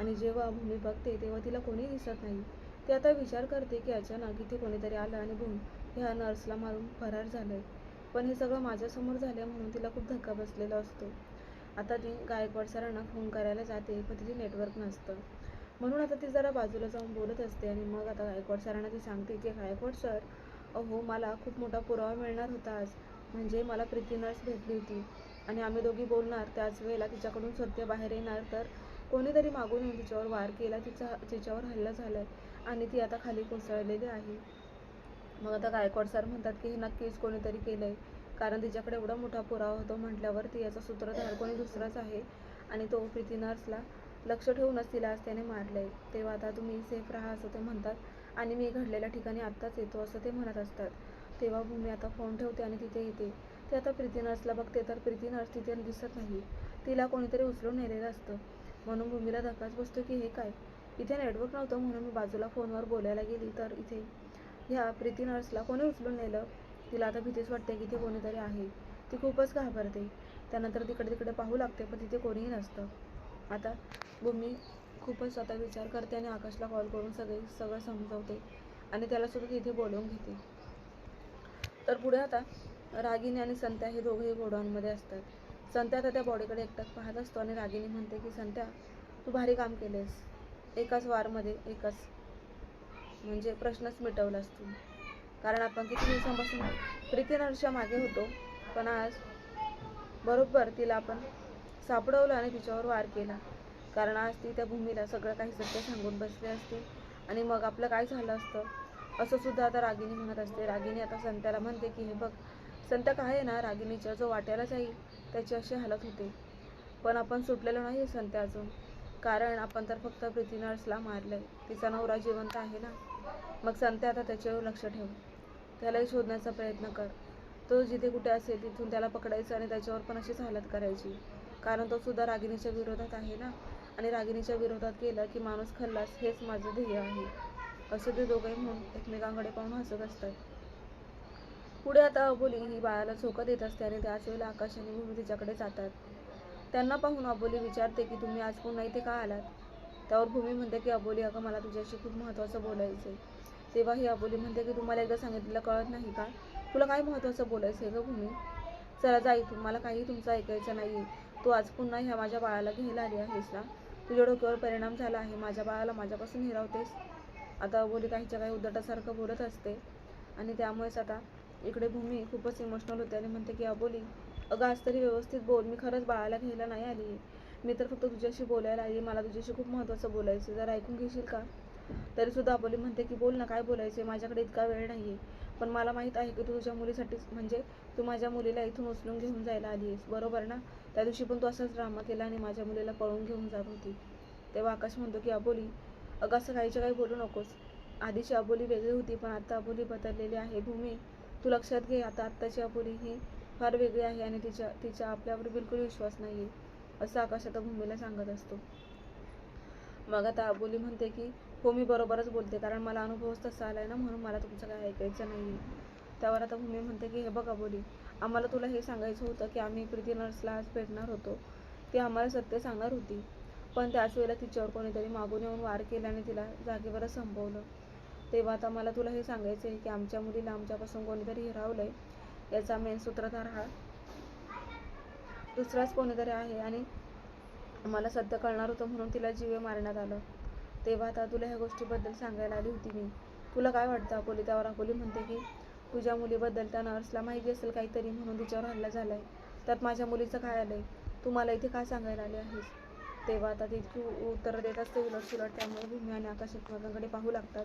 आणि जेव्हा भूमी बघते तेव्हा तिला कोणी दिसत नाही. ती आता विचार करते की अचानक इथे कोणीतरी आलं आणि भूम ह्या नर्सला मारून फरार झालंय. पण हे सगळं माझ्यासमोर झालं म्हणून तिला खूप धक्का बसलेला असतो. आता ती गायकवाड सरांना फोन करायला जाते पण तिथे नेटवर्क नसतं. म्हणून आता ती जरा बाजूला जाऊन बोलत असते आणि मग आता गायकवाड सरांना ती सांगते की गायकवाड सर अहो मला खूप मोठा पुरावा मिळणार होता आज. म्हणजे मला प्रीती नर्स भेटली होती. आणि आम्ही दोघी बोलणार त्याच वेळेला तिच्याकडून सत्य बाहेर येणार तर कोणीतरी मागून तिच्यावर वार केला तिचा तिच्यावर हल्ला झालाय आणि ती आता खाली कोसळलेली आहे. मग आता गायकवाड सर म्हणतात की हे नक्कीच कोणीतरी केलंय. कारण तिच्याकडे एवढा मोठा पुरावा होतो म्हटल्यावर ती याचा सूत्रधार कोणी दुसराच आहे आणि तो प्रीती नर्सला लक्ष ठेवूनच तिला आज त्याने मारलंय. तेव्हा आता तुम्ही सेफ राहा असं ते म्हणतात आणि मी घडलेल्या ठिकाणी आत्ताच येतो असं ते म्हणत असतात. तेव्हा भूमी आता फोन ठेवते आणि तिथे येते. ते आता प्रीती नर्सला बघते तर प्रीती नर्स तिथे दिसत नाही. तिला कोणीतरी उचलून नेलेलं असतं. म्हणून भूमीला धक्काच बसतो की हे काय? इथे नेटवर्क नव्हतं म्हणून मी बाजूला फोनवर बोलायला गेली तर इथे ह्या प्रीती नर्सला कोणी उचलून नेलं? तिला आता भीतीच वाटते की इथे कोणीतरी आहे. ती खूपच घाबरते. त्यानंतर तिकडे तिकडे पाहू लागते पण तिथे कोणीही नसतं. आता भूमी खूपच स्वतः विचार करते आणि आकाशला कॉल करून सगळे सगळं समजवते आणि त्याला सुद्धा तिथे बोलवून घेते. तर पुढे आता रागिनी आणि संत्या हे दोघेही गोडाऊनमध्ये असतात. संत्या आता त्या बॉडीकडे एकटक पाहत असतो आणि रागिनी म्हणते की संत्या तू भारी काम केलेस एकाच वारमध्ये एकच म्हणजे प्रश्नच मिटवलास तू. कारण आपण किती दिवसांपासून प्रीती मागे होतो पण आज बरोबर तिला आपण सापडवलं आणि तिच्यावर वार केला. कारण आज ती त्या भूमीला सगळं काही सत्य सांगून बसले असते आणि मग आपलं काय झालं असतं? असं सुद्धा आता रागिनी म्हणत असते. रागिनी आता संत्याला म्हणते की हे बघ संत काय आहे ना रागिणीच्या जो वाट्याला जाईल त्याची अशी हालत होते. पण आपण सुटलेलो नाही संत अजून. कारण आपण तर फक्त प्रीती नर्सला मारलंय. तिचा नवरा जिवंत आहे ना. मग संत्या आता त्याच्यावर लक्ष ठेव. त्यालाही शोधण्याचा प्रयत्न कर. तो जिथे कुठे असेल तिथून त्याला पकडायचं आणि त्याच्यावर पण अशीच हालत करायची. कारण तो सुद्धा रागिणीच्या विरोधात आहे ना. आणि रागिणीच्या विरोधात केलं की माणूस खल्लास हेच माझं ध्येय आहे. असं ते दोघंही म्हणून एकमेकांकडे पाहून हसत असतात. पुढे आता अबोली ही बाळाला झोका देत असते आणि त्याच वेळेला आकाश आणि भूमी तिच्याकडे जातात. त्यांना पाहून अबोली विचारते की तुम्ही आज पुन्हा इथे का आलात? त्यावर भूमी म्हणते की अबोली अगं मला तुझ्याशी खूप महत्त्वाचं बोलायचं आहे तेव्हा ही अबोली म्हणते की तुम्हाला एकदा सांगितलेलं कळत नाही का? तुला काय महत्त्वाचं बोलायचं आहे गं भूमी? चला जा इथून मला काही तुमचं ऐकायचं नाही तू आज पुन्हा ह्या माझ्या बाळाला घ्यायला आली आहेस ना? तुझ्या डोक्यावर परिणाम झाला आहे. माझ्या बाळाला माझ्यापासून हिरावतेस? आता अबोली काहीच्या काही उद्धटासारखं बोलत असते. आणि त्यामुळेच आता इकडे भूमी खूपच इमोशनल होते आणि म्हणते की अबोली अगं आज तरी व्यवस्थित बोल. मी खरंच बाळाला घ्यायला नाही आली. आहे मी तर फक्त तुझ्याशी बोलायला आली. मला तुझ्याशी खूप महत्त्वाचं बोलायचं. जरा ऐकून घेशील का? तरी सुद्धा अबोली म्हणते की बोल ना काय बोलायचं माझ्याकडे इतका वेळ नाही आहे पण मला माहीत आहे की तू तुझ्या मुलीसाठीच म्हणजे तू माझ्या मुलीला इथून उचलून घेऊन जायला आली आहेस बरोबर ना? त्या दिवशी पण तू असाच ड्रामा केला आणि माझ्या मुलीला पळून घेऊन जात होती. तेव्हा आकाश म्हणतो की अबोली अगं असं काहीच्या काही बोलू नकोस. आधीची अबोली वेगळी होती पण आता अबोली बदललेली आहे. भूमी तू लक्षात घे आता आत्ताची अबोली ही फार वेगळी आहे आणि तिच्या तिच्या आपल्यावर बिलकुल विश्वास नाही आहे असं आकाश आता भूमीला सांगत असतो. मग आता अबोली म्हणते की हो मी बरोबरच बोलते कारण मला अनुभवच तसा आलाय ना म्हणून मला तुमचं काय ऐकायचं नाही त्यावर आता भूमी म्हणते की हे बघ अबोली आम्हाला तुला हे सांगायचं होतं की आम्ही प्रीती नर्सला आज भेटणार होतो. ती आम्हाला सत्य सांगणार होती. पण त्याच वेळेला तिच्यावर कोणीतरी मागून येऊन वार केल्याने तिला जागेवरच संपवलं. तेव्हा आता मला तुला हे सांगायचं आहे की आमच्या मुलीला आमच्यापासून कोणीतरी हिरावलंय. याचा मेन सूत्रधार हा दुसराच कोणीतरी आहे आणि मला सध्या कळणार होतं म्हणून तिला जीवे मारण्यात आलं. तेव्हा आता तुला ह्या गोष्टीबद्दल सांगायला आली होती मी. तुला काय वाटतं? अकोली त्यावर अकोली म्हणते की तुझ्या मुलीबद्दल त्या नर्सला माहिती असेल काहीतरी म्हणून तिच्यावर हल्ला झाला आहे त्यात माझ्या मुलीचं काय आलं आहे तू मला इथे काय सांगायला आली आहेस? तेव्हा आता ती इतकी उत्तरं देत असते उलट सुलट त्यामुळे भूमी आणि आकाश एकमेकांकडे पाहू लागतात.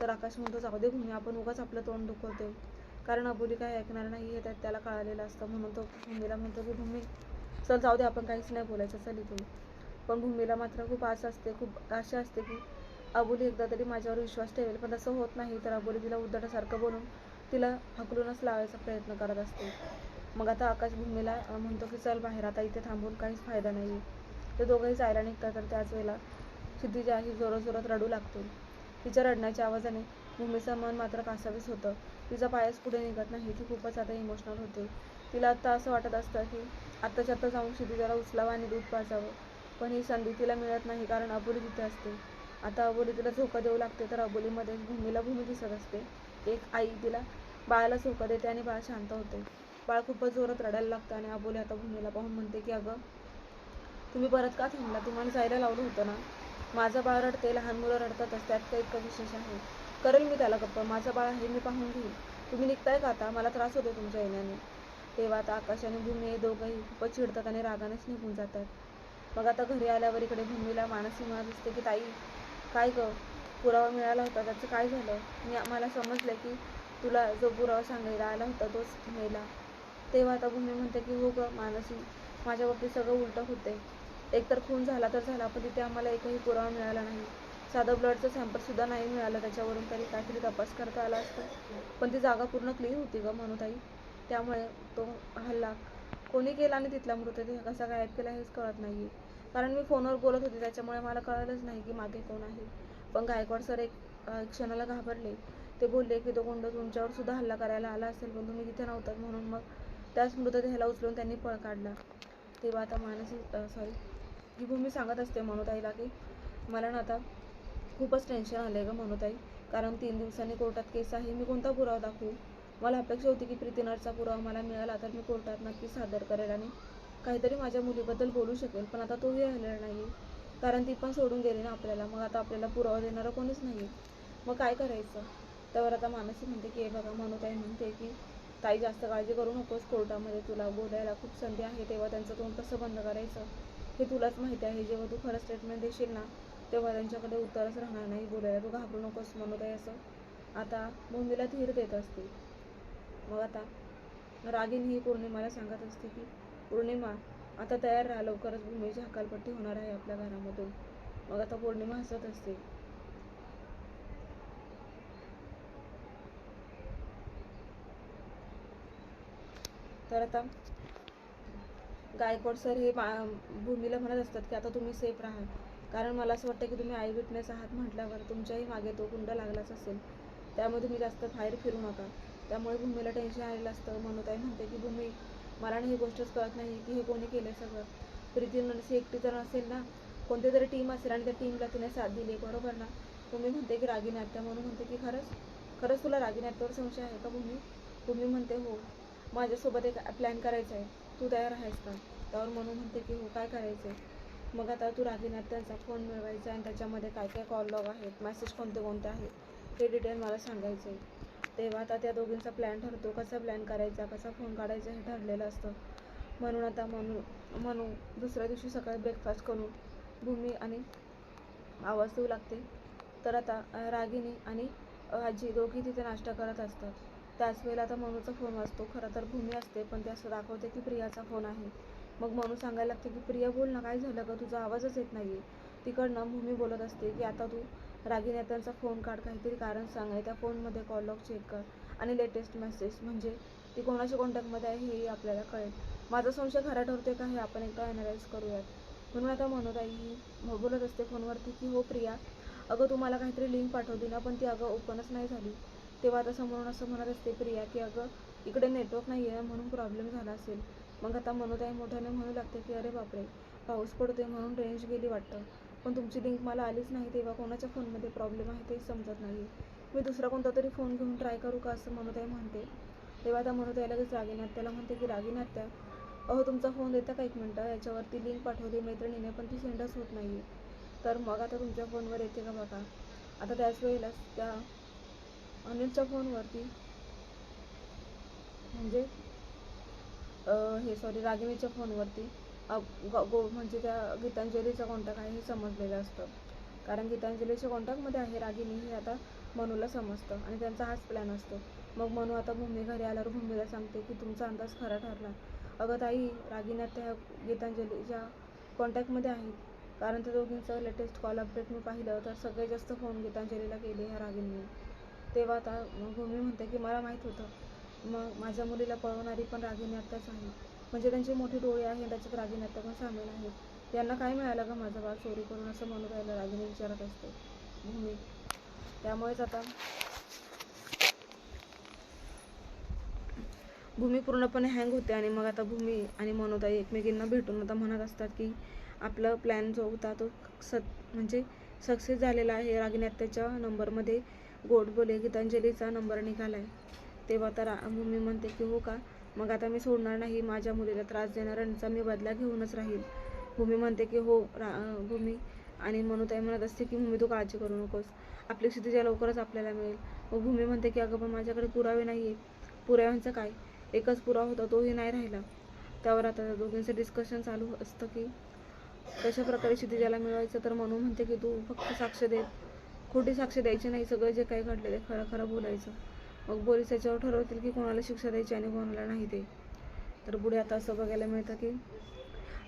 तर आकाश म्हणतो जाऊ दे भूमी आपण उगाच आपलं तोंड दुखवते कारण अबोली काय ऐकणार नाही हे त्यात त्याला कळालेलं असतं. म्हणून तो भूमीला म्हणतो की भूमी चल जाऊ दे आपण काहीच नाही बोलायचं चल इथून. पण भूमीला मात्र खूप आस असते खूप आशा असते की अबोली एकदा तरी माझ्यावर विश्वास ठेवेल. पण तसं होत नाही तर अबोली तिला उद्धटासारखं बोलून तिला हकलूनच लावायचा प्रयत्न करत असते. मग आता आकाश भूमीला म्हणतो की चल बाहेर आता इथे थांबून काहीच फायदा नाही ते दोघंही जायला निघतात तर त्याच वेळेला क्षितिजा ही जोरात जोरात रडू लागतो तिच्या रडण्याच्या आवाजाने भूमीचं मन मात्र कासावीस होतं. तिचा पायच पुढे निघत नाही ती खूपच आता इमोशनल होते. तिला आता असं वाटत असतं की आत्ताच्या आत्ता जाऊन क्षितिजाला उचलावं आणि दूध पाजावं. पण ही संधी तिला मिळत नाही कारण अबोली तिथे असते. आता अबोली तिला झोका देऊ लागते तर अबोलीमध्ये भूमीला भूमी दिसत असते. एक आई तिला बाळाला झोका देते आणि बाळ शांत होते. बाळ खूपच जोरात रडायला लागतं आणि अबोली आता भूमीला पाहून म्हणते की अगं तुम्ही परत का थांबला? तुम्हाला जायला लावलं होतं ना? माझं बाळ रडते लहान मुलं रडतातच त्यात काही इतकं विशेष आहे. करेल मी त्याला गप्प. माझं बाळ आहे मी पाहून घेईल तुम्ही निघताय का आता? मला त्रास होतो तुमच्या येण्याने. तेव्हा आता आकाश आणि भूमी हे दोघंही खूपच चिडतात आणि रागानेच निघून जातात. मग आता घरी आल्यावर इकडे भूमीला मानसी म्हणत असते की ताई काय ग? पुरावा मिळाला होता त्याचं काय झालं? मी आम्हाला समजलं की तुला जो पुरावा सांगायला आला होता तोच मेला तेव्हा आता भूमी म्हणते की हो ग मानसी माझ्या बाबतीत सगळं उलटं होते एकतर खून झाला तर झाला पण तिथे आम्हाला एकही पुरावा मिळाला नाही. साधं ब्लडचं सॅम्पलसुद्धा नाही मिळालं त्याच्यावरून तरी काहीतरी तपास करता आला असतं. पण ती जागा पूर्ण क्लीन होती ग मनुताई. त्यामुळे तो हल्ला. कोणी केला आणि तिथला मृतदेह कसा गायब केला हेच कळत नाही कारण मी फोनवर बोलत होते त्याच्यामुळे मला कळलंच नाही की मागे कोण आहे. पण गायकवाड सर एक क्षणाला घाबरले. ते बोलले की तो गुंड तुमच्यावर सुद्धा हल्ला करायला आला असेल पण तुम्ही तिथे नव्हतात म्हणून मग त्याच मृतदेहाला उचलून त्यांनी पळ काढला. तेव्हा आता मानसिक सॉरी ही भूमी सांगत असते मनोताईला की मला ना आता खूपच टेन्शन आलं आहे गं मनोताई. कारण तीन दिवसांनी कोर्टात केस आहे मी कोणता पुरावा दाखवू? मला अपेक्षा होती की प्रीतीनरचा पुरावा मला मिळाला तर मी कोर्टात नक्की सादर करेल आणि काहीतरी माझ्या मुलीबद्दल बोलू शकेल पण आता तोही राहिलेला नाही. कारण ती पण सोडून गेली ना आपल्याला मग आता आपल्याला पुरावा देणारं कोणीच नाही मग काय करायचं? त्यावर आता मानसी म्हणते की हे बघा मनोताई म्हणते की ताई जास्त काळजी करू नकोस कोर्टामध्ये तुला बोलायला खूप संधी आहे तेव्हा त्यांचं तोंड कसं बंद करायचं? हे तुलाच माहिती आहे जेव्हा तू खरं स्टेटमेंट देशील ना तेव्हा त्यांच्याकडे उत्तरच राहणार नाही बोलायला तू घाबरू नकोस मनोताई असं. आता भूमीला धीर देत असते मग आता रागिनी ही पौर्णिमाला सांगत असते की पौर्णिमा आता तयार राहा लवकरच भूमीची हकालपट्टी होणार आहे आपल्या घरामधून. मग आता पौर्णिमा हसत असते. तर आता गायकवाड सर हे मा- भूमीला म्हणत असतात की आता तुम्ही सेफ राहा. कारण मला असं वाटतं की तुम्ही आय विटनेस आहात म्हटल्यावर तुमच्याही मागे तो गुंड लागलाच असेल. त्यामुळे तुम्ही जास्त बाहेर फिरू नका. त्यामुळे भूमीला टेन्शन आलेलं असतं. मनोताई म्हणते की भूमी मला ना ही गोष्टच कळत नाही की हे कोणी केलं सगळं. प्रीती नरसी एकटी जर असेल ना कोणती तरी टीम असेल आणि त्या टीमला तिने साथ दिली बरोबर ना? भूमी म्हणते की रागिनी आत्या म्हणून म्हणते की खरंच खरंच तुला रागिनी आत्यावर संशय आहे का भूमी? भूमी म्हणते हो. माझ्यासोबत एक प्लॅन करायचा आहे. तू तयार आहेस का? त्यावर म्हणून म्हणते की हो काय करायचं मग आता तू रागिनी त्यांचा फोन मिळवायचा आणि त्याच्यामध्ये काय काय कॉल लॉग आहेत मेसेज कोणते कोणते आहेत हे डिटेल मला सांगायचं आहे तेव्हा आता त्या दोघींचा प्लॅन ठरतो कसा प्लॅन करायचा कसा फोन काढायचा हे ठरलेलं असतं. म्हणून आता म्हणू म्हणू दुसऱ्या दिवशी सकाळी ब्रेकफास्ट करून भूमी आणि आवाज देऊ लागते. तर आता रागिनी आणि आजी दोघी तिथे नाश्ता करत असतात. त्याच वेळेला आता मनूचा फोन वाजतो. खरं तर भूमी असते पण ते असं दाखवते की प्रियाचा फोन आहे. मग मनू सांगायला लागते की प्रिया बोल ना काय झालं का तुझा आवाजच येत नाही आहे तिकडनं भूमी बोलत असते की आता तू रागी त्यांचा फोन काढ काहीतरी कारण सांग आणि त्या फोनमध्ये कॉल लॉग चेक कर आणि लेटेस्ट मेसेज म्हणजे ती कोणाच्या कॉन्टॅक्टमध्ये आहे हेही आपल्याला कळेल. माझा संशय खरा ठरतोय का हे आपण एकदा ॲनालाइज करूयात. म्हणून आता मनोताई ही बोलत असते फोनवरती की हो प्रिया. अगं तू मला काहीतरी लिंक पाठवली ना पण ती अगं ओपनच नाही झाली. तेव्हा आता समोरून असं म्हणत असते प्रिया की अगं इकडे नेटवर्क नाही आहे म्हणून प्रॉब्लेम झाला असेल. मग आता मनोताई मोठ्याने म्हणू लागते की अरे बापरे पाऊस पडतोय म्हणून रेंज गेली वाटतं. पण तुमची लिंक मला आलीच नाही तेव्हा कोणाच्या फोनमध्ये प्रॉब्लेम आहे तेच समजत नाही. मी दुसरा कोणता तरी फोन घेऊन ट्राय करू का? असं मनोताई म्हणते. तेव्हा आता मनोताई लगेच रागीनात्याला म्हणते की रागीनात्या अहो तुमचा फोन देता का एक मिनटं? याच्यावरती लिंक पाठवली मैत्रिणीने पण ती सेंडच होत नाही तर मग आता तुमच्या फोनवर येते का बघा? आता त्याच वेळेला त्या अनिलच्या फोनवरती म्हणजे हे सॉरी रागिणीच्या फोनवरती ग- गो म्हणजे त्या गीतांजलीचा कॉन्टॅक्ट आहे हे समजलेलं असतं. कारण गीतांजलीच्या कॉन्टॅक्टमध्ये आहे रागिणी हे आता मनूला समजतं. आणि त्यांचा हाच प्लॅन असतो. मग मनू आता भूमी घरी आल्यावर भूमीला सांगते की तुमचा अंदाज खरा ठरला. अगं ताई रागिण्यात त्या गीतांजलीच्या कॉन्टॅक्टमध्ये आहेत. कारण त्या दोघींचं लेटेस्ट कॉल अपडेट मी पाहिलं तर सगळ्यात जास्त फोन गीतांजलीला केले ह्या रागिणीने. तेव्हा आता भूमी म्हणते की मला माहीत होतं. मग माझ्या मुलीला पळवणारी पण रागिनी आत्ताच आहे. म्हणजे त्यांची मोठी डोळी आहे त्याच्यात रागिनी आत्या पण सामील आहे. यांना काय मिळालं का माझा बाळ? चोरी करून असं म्हणून राहिलं रागिनी विचारत असते भूमी. त्यामुळेच आता भूमी पूर्णपणे हँग होते आणि मग आता भूमी आणि मनोताई एकमेकींना भेटून आता म्हणत असतात की आपला प्लॅन जो होता तो सत म्हणजे सक्सेस झालेला आहे. रागिनी आत्याच्या नंबरमध्ये गोडबोले गीतांजलीचा नंबर निघाला आहे तेव्हा तर रा- भूमी म्हणते की हो का? मग आता मी सोडणार नाही. माझ्या मुलीला त्रास देणाऱ्यांचा मी बदला घेऊनच राहील. भूमी म्हणते की हो रा भूमी आणि मनुताई म्हणत असते की भूमी तू काळजी करू नकोस. आपली क्षितिजा लवकरच आपल्याला मिळेल. मग भूमी म्हणते की अगं पण माझ्याकडे पुरावे नाही आहे पुराव्यांचं काय? एकच पुरावा होता तोही नाही राहिला. त्यावर आता दोघींचं डिस्कशन चालू असतं की कशा प्रकारे क्षितिजाला मिळवायचं तर मनू म्हणते की तू फक्त साक्ष दे. खोटी साक्ष द्यायची नाही. सगळं जे काही घडलं ते खरं खरं बोलायचं. मग पोलीस याच्यावर ठरवतील की कोणाला शिक्षा द्यायची आणि कोणाला नाही ते. तर पुढे आता असं बघायला मिळतं की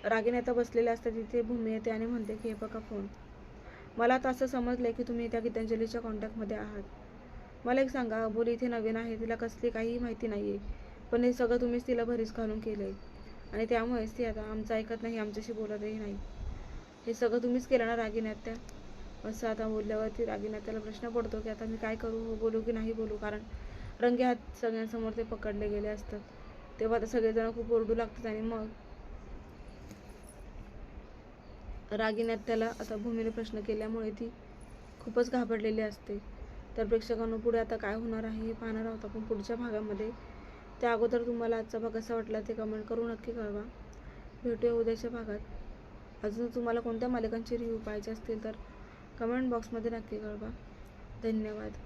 रागीने आता बसलेले असतात तिथे भूमी येते आणि म्हणते की हे बघा फोन. मला आता असं समजलं की तुम्ही त्या गीतांजलीच्या कॉन्टॅक्टमध्ये आहात. मला एक सांगा अबोली इथे नवीन आहे तिला कसली काहीही माहिती नाही आहे पण हे सगळं तुम्हीच तिला भरीस घालून केलं आहे आणि त्यामुळेच ती आता आमचं ऐकत नाही आमच्याशी बोलतही नाही. हे सगळं तुम्हीच केलं ना रागिनी आता असं आता बोलल्यावरती रागिनी त्याला प्रश्न पडतो की आता मी काय करू बोलू की नाही बोलू? कारण रंगे हात सगळ्यांसमोर ते पकडले गेले असतात. तेव्हा आता सगळेजण खूप ओरडू लागतात आणि मग रागिनी त्याला आता भूमीने प्रश्न केल्यामुळे ती खूपच घाबरलेली असते. तर प्रेक्षकांना पुढे आता काय होणार आहे हे पाहणार आहोत आपण पुढच्या भागामध्ये. त्या अगोदर तुम्हाला आजचा भाग कसा वाटला ते कमेंट करून नक्की कळवा. भेटूया उद्याच्या भागात. अजून तुम्हाला कोणत्या मालिकांचे रिव्ह्यू पाहिजे असतील तर कमेंट बॉक्समध्ये नक्की कळवा. धन्यवाद.